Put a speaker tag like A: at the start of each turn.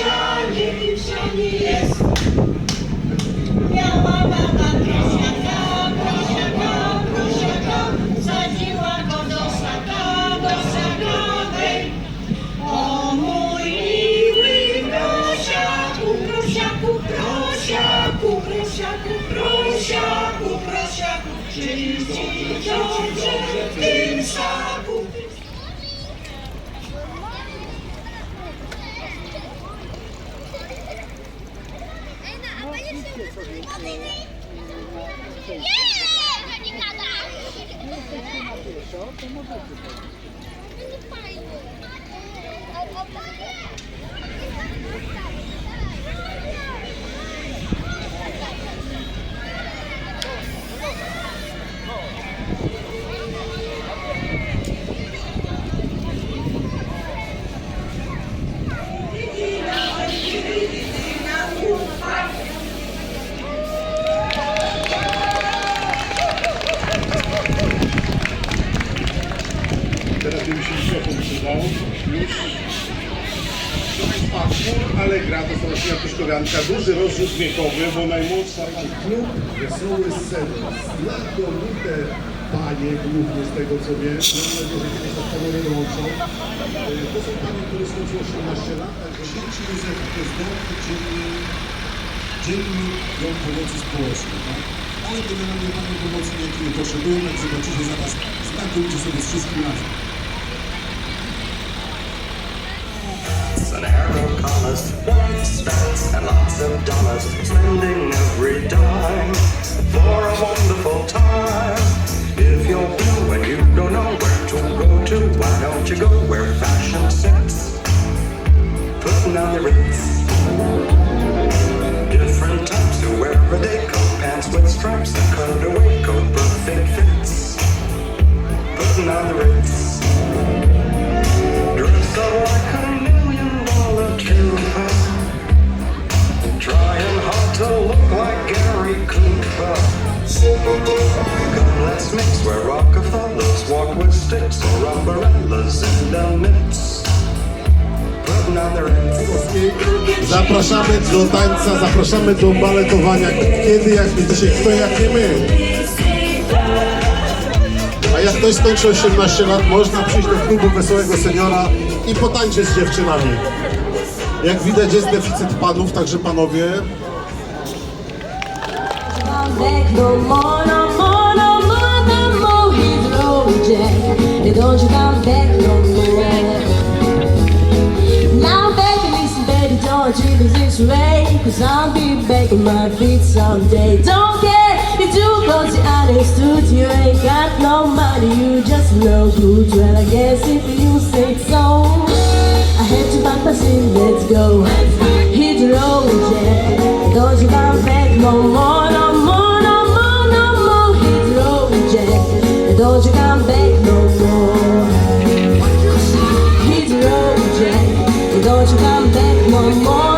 A: Egipcjanie, Egipcjanie jest. Miała mama prosiaka, prosiaka, prosiaka, sadziła go do saka, do sakawej. O mój miły prosiaku, prosiaku, prosiaku, prosiaku, prosiaku, prosiaku, czyli
B: ci,
A: co
B: w
A: tym samym. 我给你。耶！你干啥？你又不是我的，少怎么不支持？你大爷！好好好。
C: Państwa chór Allegra to właśnie Piszkowianka, duży rozrzut wiekowy, bo najmłodsza Klub Wesoły Sen. Znakomite panie, głównie z tego co wiem. Mam nadzieję, że kiedyś tego nie dołączą. E, To są panie, które skończyły 18 lat, także sieci Józef to jest dom, czyli dzienny dom pomocy społecznej. Tak? Ale generalnie panie nie potrzebują, jak zobaczycie zaraz, znakomicie sobie z wszystkim razem.
D: Arrow collars, white and lots of dollars, spending every dime for a wonderful time. If you're blue and you don't know where to go to, why don't you go where fashion sits? Putting on the ritz. Different types who wear everyday coat pants with stripes like Gary Cooper. Come, let's mix where Rockefellers walk with sticks or umbrellas in the mix. Putting on.
C: Zapraszamy do tańca, zapraszamy do baletowania. Kiedy, jak nie dzisiaj, kto jak nie my. A jak ktoś skończy 18 lat, można przyjść do klubu Wesołego Seniora i potańczyć z dziewczynami. Jak widać jest deficyt panów, także panowie
A: Cause I'll be back my feet someday Don't care if you go to understood You ain't got no money, you just know good Well, I guess if you say so. I have to back my seat, let's go. Hit the road, yeah Don't you come back no more road you can't no more. He's the road, Jack. Don't you come back no more.